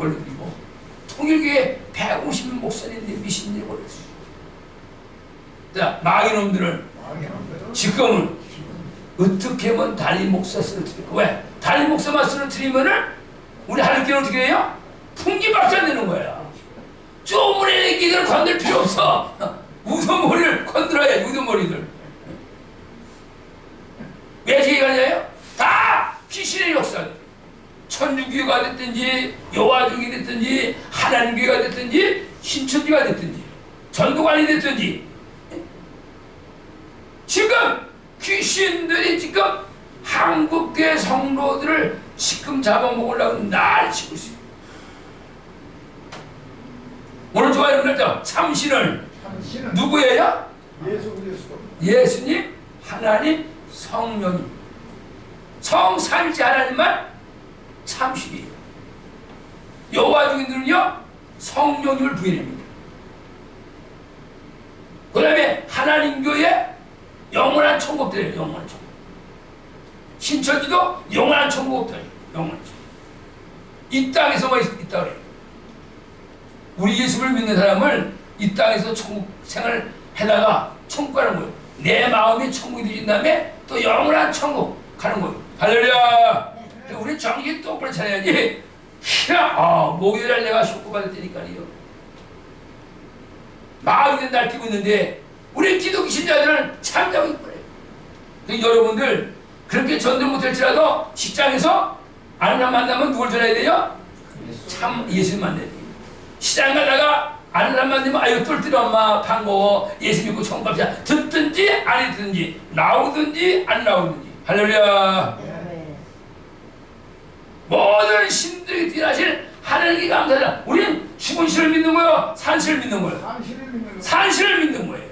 걸려드리고 통일교회 150 목사님들이 미신들이 걸려드리고 자 마귀놈들을 지금은 어떻게 하면 단임 목사 쓰러뜨리고 왜? 단임 목사만 쓰러뜨리면은 우리 하늘교는 어떻게 해요? 풍기박산 되는 거야 쪼무레 애기들 건들 필요 없어 우두머리를 건드려야 우두머리들 왜 제기하냐요? 다 귀신의 역사들 천주교가 됐든지 여화중이 됐든지 하나님교가 됐든지 신천지가 됐든지 전도관이 됐든지 지금 귀신들이 지금 한국교회 성도들을 지금 잡아먹으려고 난리치고 있어요. 오늘 좋아요 날짜 참신을 누구예요? 예수 그리스도 예수님, 하나님, 성령님. 성삼일째 하나님만 참신이에요. 여호와 중인들은요 성령님을 부인합니다. 그 다음에 하나님 교회 영원한 천국들이에요. 영원한 천국. 신천지도 영원한 천국들이에요. 영원한 천국. 이 땅에서만 있- 있다 그래요. 우리 예수를 믿는 사람을 이 땅에서 천국 생활 해다가 천국 가는 거예요. 내 마음이 천국이 되신 다음에 또 영원한 천국 가는 거예요. 할렐루야! 우리 정신 똑바로 차려야지. 야, 아, 목요일날 내가 쇼크 받을 테니까요. 마음이 날뛰고 있는데 우리 기독교 신자들은 참자고 있거래요. 그러니까 여러분들 그렇게 전도 못할지라도 직장에서 아는 사람 만나면 누굴 전해야 돼요? 참 예수님 만나야 돼요. 시장 가다가 아는 사람 만나면 아유 똘똘이 엄마 반가워 예수 믿고 갑시다 듣든지 안 듣든지 나오든지 안 나오든지 할렐루야 모든 신들이 뛰어나실 하나님께 감사하라 우리는 죽은 신을 믿는 거요 산신을 믿는 거요 믿는 산신을 믿는 거예요.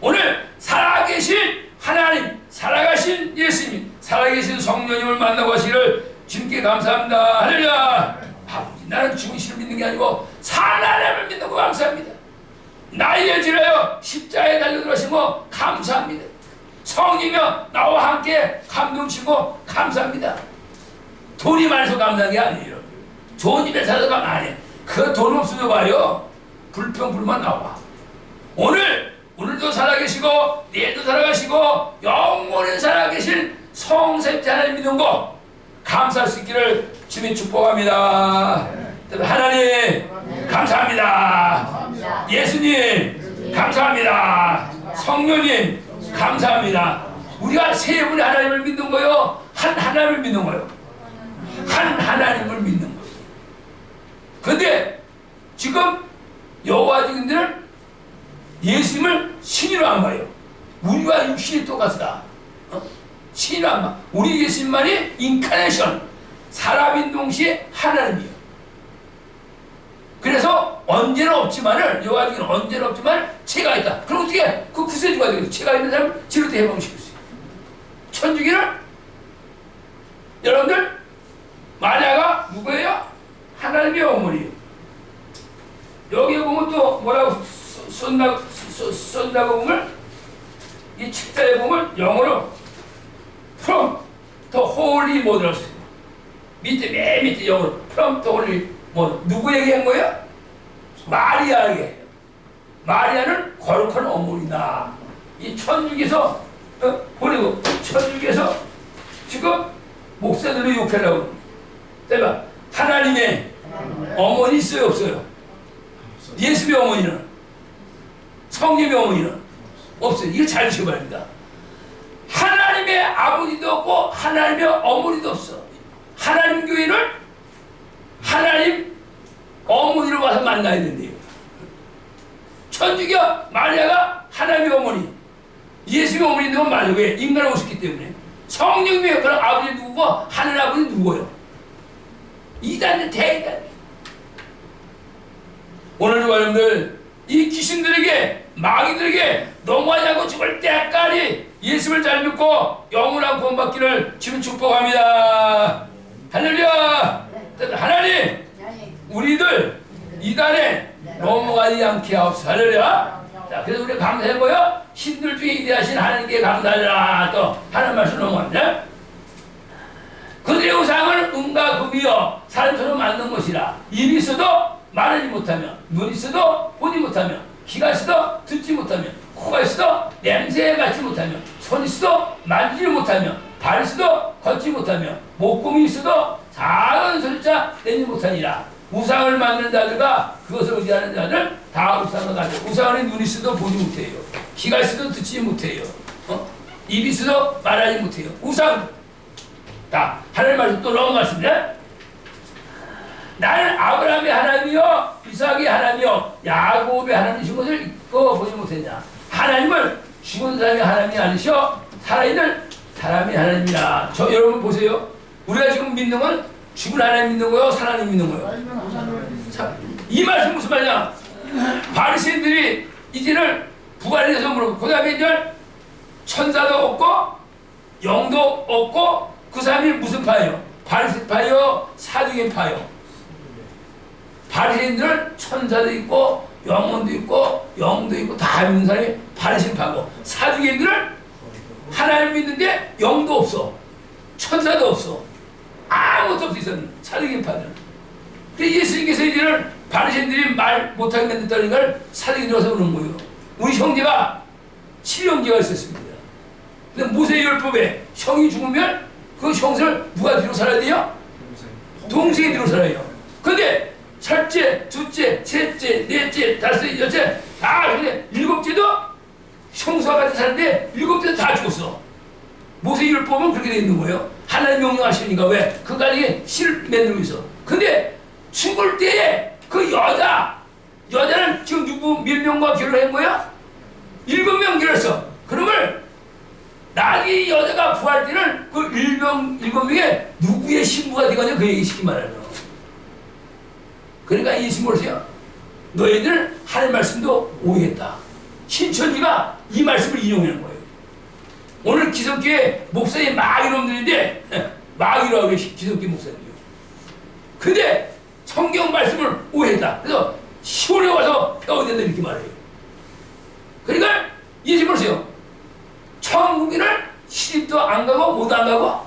오늘 살아계신 하나님, 살아가신 예수님, 살아계신 성령님을 만나고 하시기를 주님께 감사합니다. 할렐루야. 아버지, 나는 죽은 신을 믿는 게 아니고 살아남을 믿는 거 감사합니다. 나이에 지나여 십자에 달려 들어가신 거 감사합니다. 성이며 나와 함께 감동 주고 감사합니다. 돈이 많아서 감사한 게 아니에요. 좋은 집에 살아서 감사 안 해. 그돈 없으면 봐요. 불평 불만 나와. 오늘 오늘도 살아계시고 내일도 살아가시고 영원히 살아계신 성생자 하나님 믿는 거 감사할 수 있기를 주님 축복합니다. 하나님. 감사합니다. 예수님 감사합니다. 성령님 감사합니다. 우리가 세 분의 하나님을 믿는 거요, 한 하나님을 믿는 거요, 한 하나님을 믿는 거요. 근데 지금 여호와 증인들은 예수님을 신이로 안 봐요. 우리와 육신이 똑같다. 어? 신이로 안 봐. 우리 예수님만이 인카네이션, 사람인 동시에 하나님이에요. 그래서 언제는 없지만은 여호와 증인은 언제는 없지만 죄가 있다. 그럼 어떻게 해? 그 구세주가 되겠어. 죄가 있는 사람을 지루도 해방시킬 수 있어요. 천주기는 여러분들 마리아가 누구예요? 하나님의 어머니예요. 여기 보면 또 뭐라고 써- 썼나고 보면 이 책자에 보면 영어로 from the holy mother. 밑에 맨 밑에 영어로 from the holy mother 누구에게 한 거예요? 마리아에게. 마리아는 거룩한 어머니다. 이 천주에서 어, 보내고 천주에서 지금 목사들을 욕하려고. 내가 하나님의 어머니 있어요 없어요? 예수의 어머니는 성님의 어머니는 없어요. 이거 잘 지켜봐야 합니다. 하나님의 아버지도 없고 하나님의 어머니도 없어. 하나님 교회는 하나님 어머니로 와서 만나야 된대요. 천주교 마리아가 하나님의 어머니, 예수의 어머니인 건 맞아요. 왜? 인간을 오셨기 때문에. 성령님의 역할은 아버지 누구고 하늘 아버지 누구예요? 이단은 대이단. 오늘 여러분들 이 귀신들에게 마귀들에게 않고 죽을 때까지 예수를 잘 믿고 영원한 구원받기를 주님 축복합니다. 할렐루야. 하나님 우리들 이단에 넘어가지 않게 하옵소서. 할렐루야. 자, 그래서 우리 감사해보여 신들 중에 이대하신 하나님께 감사하라. 또 하나님 말씀 넘어갔네. 그들의 우상은 은과 금이여 사람처럼 만든 것이라 입이 있어도 말하지 못하며 눈이 있어도 보지 못하며 귀가 있어도 듣지 못하며 코가 있어도 냄새 맡지 못하며 손이 있어도 만지지 못하며 발이 있어도 걷지 못하며 목공이 있어도 작은 소리자 내지 못하니라. 우상을 만드는 자들과 그것을 의지하는 자들 다 우상을 가져. 우상은 눈이 있어도 보지 못해요. 귀가 있어도 듣지 못해요. 어? 입이 있어도 말하지 못해요. 우상 자, 하나님 말씀 또 넘어갔습니다. 나는 아브라함의 하나님이요, 이삭의 하나님이요, 야곱의 하나님이신 것을 잊고 보지 못했냐. 하나님은 죽은 사람의 하나님이 아니셔, 살아있는 사람의 하나님이라. 저 여러분 보세요. 우리가 지금 믿는 건 죽은 하나님 믿는 거요, 살아있는 믿는 거요. 자, 이 말씀 무슨 말이냐? 바리새인들이 이제는 부활에 대해서 물어보고, 그 다음에 이제 천사도 없고, 영도 없고, 그 사람이 무슨 파예요? 바리새파요, 사두개 파요. 바리새인들은 천사도 있고 영혼도 있고 영도 있고 다 있는 사람이 바리새파고 사두개인들은 하나님 믿는데 영도 없어, 천사도 없어, 아무것도 없어 있었는 사두개파들은. 그 예수님께서 이제는 바리새인들이 말 못하게 만든다는 걸 사두개들어서 그런 거예요. 우리 형제가 칠형제가 있었습니다. 근데 모세율법에 형이 죽으면 그 형을 누가 뒤로 살아야 돼요? 동생이 뒤로 살아요. 근데 첫째, 둘째, 셋째, 넷째, 다섯째, 여섯째 다 근데 일곱째도 형수와 같이 사는데 일곱째도 다 죽었어. 모세율법은 그렇게 돼 있는 거예요. 하나님 명령하시니까 왜? 그 가정에 씨를 만들고 있어. 근데 죽을 때에 그 여자 여자는 지금 누구 몇 명과 결혼한 거야? 일곱 명 결혼했어. 그러면 나중에 이 여자가 부활 때는 그 일명 일곱 명에 누구의 신부가 되거냐 그 얘기 시키 말하는 그러니까 예수 모르세요. 너희들 하는 말씀도 오해했다. 신천지가 이 말씀을 인용하는 거예요. 오늘 기성교회 목사님 막 이놈들인데 막이라고 그래 기성교 목사님이요. 근데 성경 말씀을 오해했다. 그래서 시골에 와서 배워야 된다 이렇게 말해요. 그러니까 예수 모르세요. 천국에는 시집도 안 가고 못 안 가고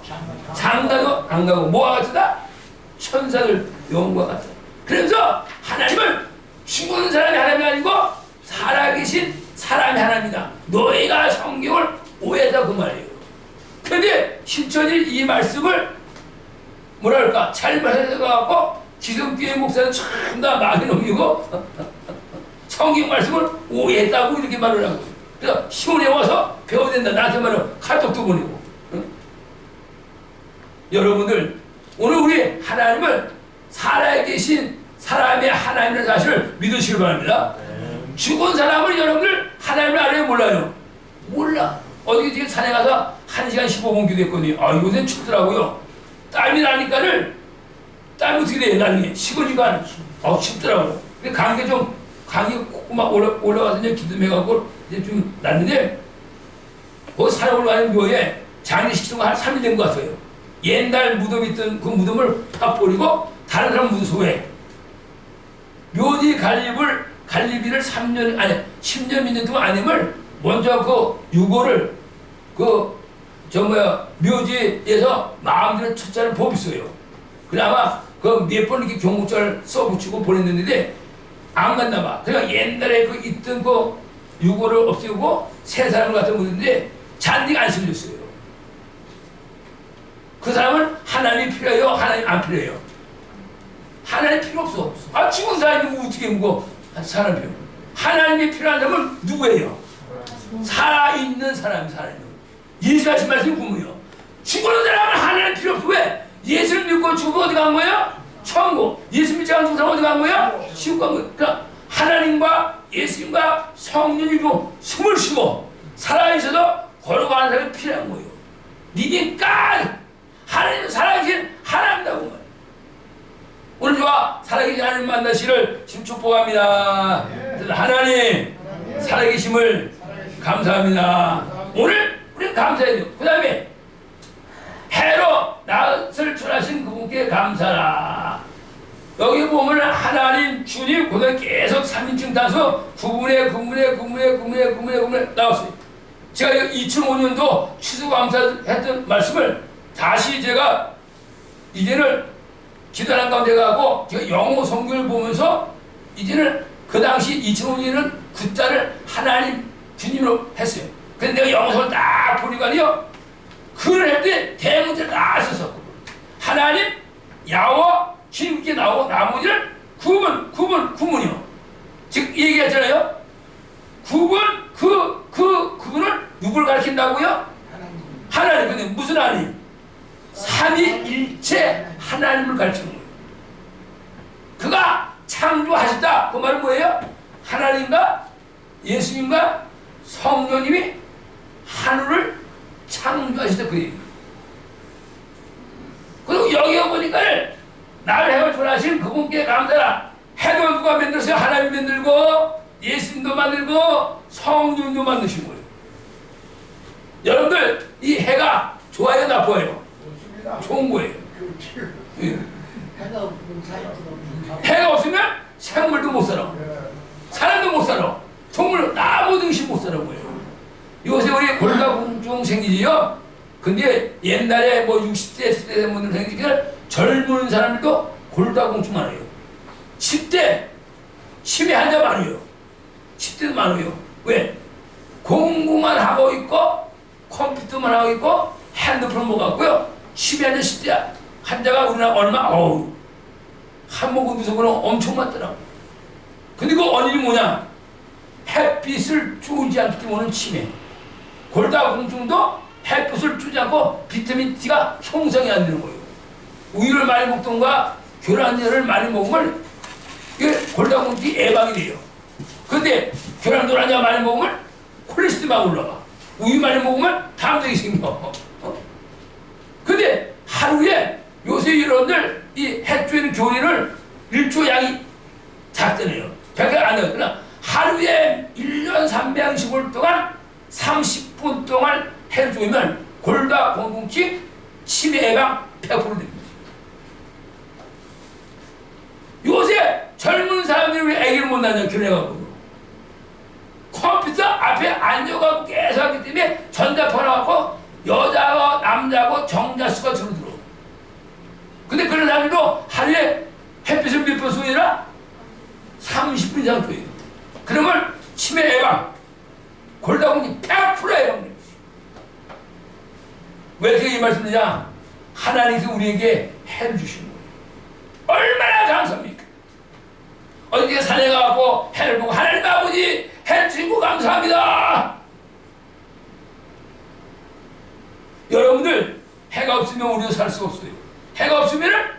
장가도 안 가고 뭐와 같다? 천사들 영과 같다. 그래서 하나님은 죽은 사람이 하나님이 아니고 살아계신 사람이 하나님이다. 너희가 성경을 오해하다 그 말이에요. 근데 신천이 이 말씀을 뭐랄까 잘못해갖고 기성교회 목사는 참다 마귀놈이고 성경 말씀을 오해했다고 이렇게 말을 하고 그래서 시골에 와서 배워야 된다. 나한테 말은 카톡도 보내고. 응? 여러분들 오늘 우리 하나님을 살아계신 사람의 하나님이라는 사실을 믿으시기 바랍니다. 죽은 사람을 여러분들 하나님을 알아요 몰라요? 몰라. 어디 지금 산에 가서 1시간 15분 기도했거든요. 아 요새 춥더라고요. 땀이 나니까를 땀이 어떻게 돼요 나중에 식으니까 아 춥더라고요. 근데 감기 좀 감기 막 올라, 올라가서 이제 기도해갖고 이제 좀 났는데 그 산에 올라가는 묘에 장례식 한 3일 된 것 같아요. 옛날 무덤 있던 그 무덤을 파버리고 다른 사람 무소에 묘지 갈립을 갈리비를 3년 아니 10년 믿는 동안 아님을 먼저 그 유고를 그 저 뭐야 묘지에서 마음대로 첫자를 법있어요. 그나마 그 몇 번 이렇게 경고장을 써붙이고 보냈는데 안 갔나 봐. 그러니까 옛날에 그 있던 그 유고를 없애고 새 사람을 갖다 묻는데 잔디가 안 쓸렸어요. 그 사람은 하나님이 필요해요? 하나님 안 필요해요? 하나님 필요 없어. 아, 죽은 사람이 뭐 어떻게 묻고 사람 필요. 하나님이 필요한 사람은 누구예요? 살아있는 사람이 살아있는 예수 하신 말씀이 구무요. 죽은 사람은 하나님 필요 없어. 왜? 예수를 믿고 죽고 어디 간 거예요? 천국. 예수 믿지 않은 사람 어디 간 거예요? 지옥 간 거예요. 그러니까 하나님과 예수님과 성령이 고 숨을 쉬고 살아있어도 걸어가는 사람이 필요한 거예요. 니니까 하나님 살아계신 하나님이라고 말이에요. 오늘 저와 살아계신 하나님 만나시를 지금 축복합니다. 하나님 살아계심을 감사합니다. 오늘 우리 감사해야 돼요. 그 다음에 해로 낯을 출하신 그분께 감사라. 여기 보면 하나님 주님 그다음 계속 3인칭 단서 구분에 구분에 구분에 구분에 구분에 구분에 나왔어요. 제가 2005년도 추수감사했던 말씀을 다시 제가 이제는 기도하는 가운데 가고 영어 성경을 보면서 이제는 그 당시 2005년에는 구자를 하나님 주님으로 했어요. 근데 내가 영어 성을 딱 보니까요. 그걸 할때 대문제를 다 썼어. 하나님, 야와 주님께 나오고 나머지를 구분, 구분, 구분이요. 즉 얘기했잖아요. 구분, 그, 그, 구분을 누굴 가리킨다고요? 하나님. 하나님. 근데 무슨 하나님? 삼위일체 하나님을 가르치는 거예요. 그가 창조하셨다. 그 말은 뭐예요? 하나님과 예수님과 성령님이 하늘을 창조하셨다. 그 얘기예요. 그리고 여기 보니까 나를 해을 전하신 그분께 감사라. 해도 누가 만들었어요? 하나님 만들고 예수님도 만들고 성령도 만드신 거예요. 여러분들 이 해가 좋아요 나빠요? 좋은 거예요. 해가 사이트가 해가 없으면 생물도 못 살아. 사람도 못 살아. 동물 아무 등식 못 살아 보여요. 요새 우리 골다공증 생기지요. 근데 옛날에 뭐 60대, 10대 된 분들 생기니까 젊은 사람들도 골다공증 많아요. 10대 치매 환자 많아요. 10대도 많아요. 왜? 공부만 하고 있고 컴퓨터만 하고 있고 핸드폰 못 갖고요. 치매 환자 10대 환자가 우리나라 얼마? 어우 한목은 무서워는 엄청 많더라고. 근데 그 원인이 뭐냐? 햇빛을 쬐지 않기 때문에 치매. 골다공증도 햇빛을 쬐지 않고 비타민 D가 형성이 안 되는 거예요. 우유를 많이 먹던가 계란을 많이 먹으면 골다공증이 예방이 돼요. 근데 계란 노란자 많이 먹으면 콜레스테롤 올라가. 우유 많이 먹으면 담력이 생겨. 어? 근데 하루에 요새 여러분들 이 해주는 교리를 일조 양이 작잖아요. 백개 안 돼요. 그러나 하루에 1년 365일 동안 30분 동안 해를 주면 골다 공공증 치매 예방 100% 됩니다. 요새 젊은 사람들이 왜 애기를 못 낳냐 결혼해갖고 컴퓨터 앞에 앉아가고 계속 하기 때문에 전자파 나갖고 여자와 남자하고 정자수가 줄 그런 사람들도 하루에 햇빛을 몇 번 쏘이라 30분 이상 쏘요. 그러면 치매 예방, 골다공증 100% 예방돼요. 왜 제가 이 말씀드리냐? 하나님께서 우리에게 해를 주시는 거예요. 얼마나 감사합니까? 어디에 산에 가고 해를 보고 하나님 아버지 해를 주시고 감사합니다. 여러분들 해가 없으면 우리도 살 수 없어요. 해가 없으면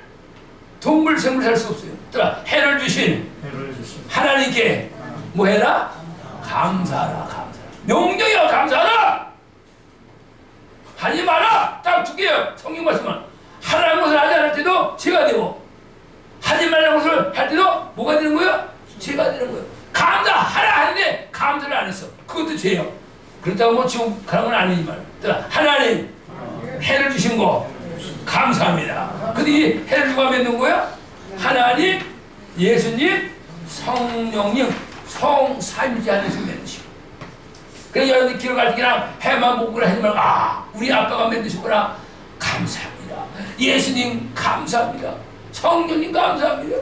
동물 생물 살 수 없어요. 그러나 해를 주신 하나님께 뭐 해라? 감사하라 감사하라. 명령이야 감사하라. 하지 마라. 딱 두 개요. 성경 말씀은 하라는 것을 하지 않을 때도 죄가 되고 하지 말라는 것을 할 때도 뭐가 되는 거예요? 죄가 되는 거예요. 감사하라 하는데 감사를 안 했어. 그것도 죄요. 그렇다고 뭐 지금 가는 건 아니지만 그러나 하나님 해를 주신 거 감사합니다. 근데 이 해를 누가 맺는 거야? 하나님, 예수님, 성령님, 성삼위지 안에서 맺으시고. 그래 여러분들 기록할 때 그냥 해만 보고 하지 말고 아 우리 아빠가 맺으셨구나 감사합니다. 예수님 감사합니다. 성령님 감사합니다.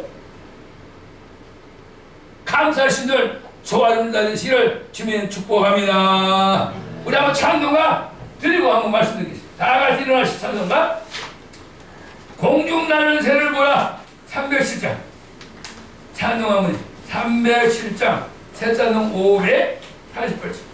감사하신들 좋아하는 날씨를 주면 축복합니다. 우리 한번 찬송가 드리고 한번 말씀드리겠습니다. 다 같이 일어나시 찬송가 공중 나는 새를 보라. 307장. 찬송하면 307장. 새찬송 548장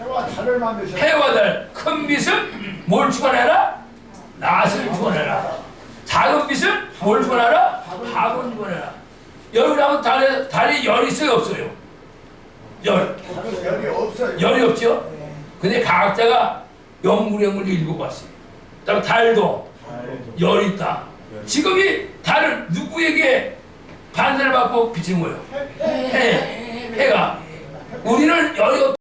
해와 달을 만드셨어. 해와 달, 큰 빛은 뭘 주관해라? 낫을 주관해라. 작은 빛은 뭘 주관하라? 밥을 주관해라. 열을 하면 달에, 달이 열이 있어요, 없어요? 열. 열이 없어요. 열이 없죠? 근데 과학자가 연구령을 읽어봤어요. 그다음 달도 열이 있다. 지금 이 달은 누구에게 반사를 받고 비친 거예요? 해. 해가. 우리는 없다.